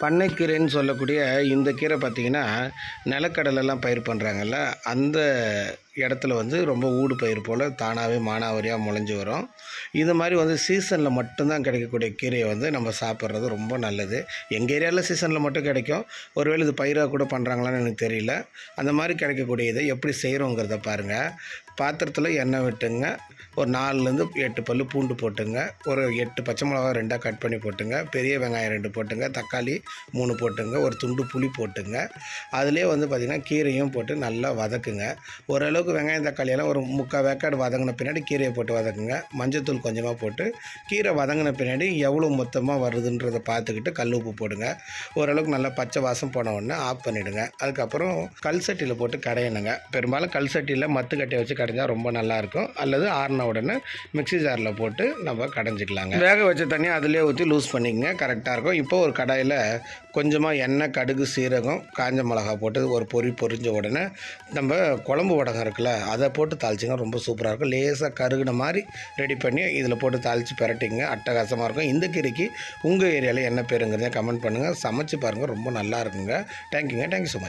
பண்ணைக்கீரைன்னு சொல்லக்கூடிய இந்த கீரை பார்த்திங்கன்னா நிலக்கடலெல்லாம் பயிர் பண்ணுறாங்கல்ல அந்த இடத்துல வந்து ரொம்ப ஊடு பயிர் போல் தானாகவே மானாவரியாக முளைஞ்சி வரும். இது மாதிரி வந்து சீசனில் மட்டும்தான் கிடைக்கக்கூடிய கீரையை வந்து நம்ம சாப்பிட்றது ரொம்ப நல்லது. எங்கள் ஏரியாவில் சீசனில் மட்டும் கிடைக்கும். ஒருவேளை இது பயிராக கூட பண்ணுறாங்களான்னு எனக்கு தெரியல. அந்த மாதிரி கிடைக்கக்கூடிய இதை எப்படி செய்கிறோங்கிறத பாருங்கள் பாத்திரத்தில் எண்ணெய் விட்டுங்க. ஒரு நாலுலேருந்து எட்டு பல்லு பூண்டு போட்டுங்க. ஒரு எட்டு பச்சை மிளகா ரெண்டாக கட் பண்ணி போட்டுங்க. பெரிய வெங்காயம் ரெண்டு போட்டுங்க. தக்காளி மூணு போட்டுங்க. ஒரு துண்டு புளி போட்டுங்க. அதிலே வந்து பார்த்திங்கன்னா கீரையும் போட்டு நல்லா வதக்குங்க. ஓரளவுக்கு வெங்காயம் தக்காளி எல்லாம் ஒரு முக்கால் வேக்காடு வதங்கின பின்னாடி கீரையை போட்டு வதக்குங்க. மஞ்சத்தூள் கொஞ்சமாக போட்டு கீரை வதங்கின பின்னாடி எவ்வளோ மொத்தமாக வருதுன்றதை பார்த்துக்கிட்டு கல் உப்பு போடுங்க. ஓரளவுக்கு நல்லா பச்சை வாசம் போன உடனே ஆஃப் பண்ணிவிடுங்க அதுக்கப்புறம் கல் சட்டியில் போட்டு கடையணுங்க. பெரும்பாலும் கல் சட்டியில் மத்து கட்டையை வச்சு கடைஞ்சால் ரொம்ப நல்லாயிருக்கும் அல்லது ஆறின உடனே மிக்ஸி ஜாரில் போட்டு நம்ம கடைஞ்சிக்கலாங்க. வேக வச்ச தண்ணியை அதிலே ஊற்றி லூஸ் பண்ணிக்கங்க. கரெக்டாக இருக்கும். இப்போ ஒரு கடாயில் கொஞ்சமாக எண்ணெய் கடுகு சீரகம் காஞ்ச மிளகா போட்டு ஒரு பொரி பொரிஞ்ச உடனே நம்ம குழம்பு வடகம் இருக்குல்ல அதை போட்டு தாளிச்சிங்க ரொம்ப சூப்பராக இருக்கும். லேசாக கருகின மாதிரி ரெடி பண்ணி இதில் போட்டு தாளித்து பிரட்டிங்க அட்டகாசமாக இருக்கும். இந்த கீரைக்கு உங்கள் ஏரியாவில் என்ன பேருங்கிறத கமெண்ட் பண்ணுங்கள் சமைச்சு பாருங்கள் ரொம்ப நல்லா இருக்குங்க. தேங்க்யூங்க தேங்க்யூ ஸோ மச்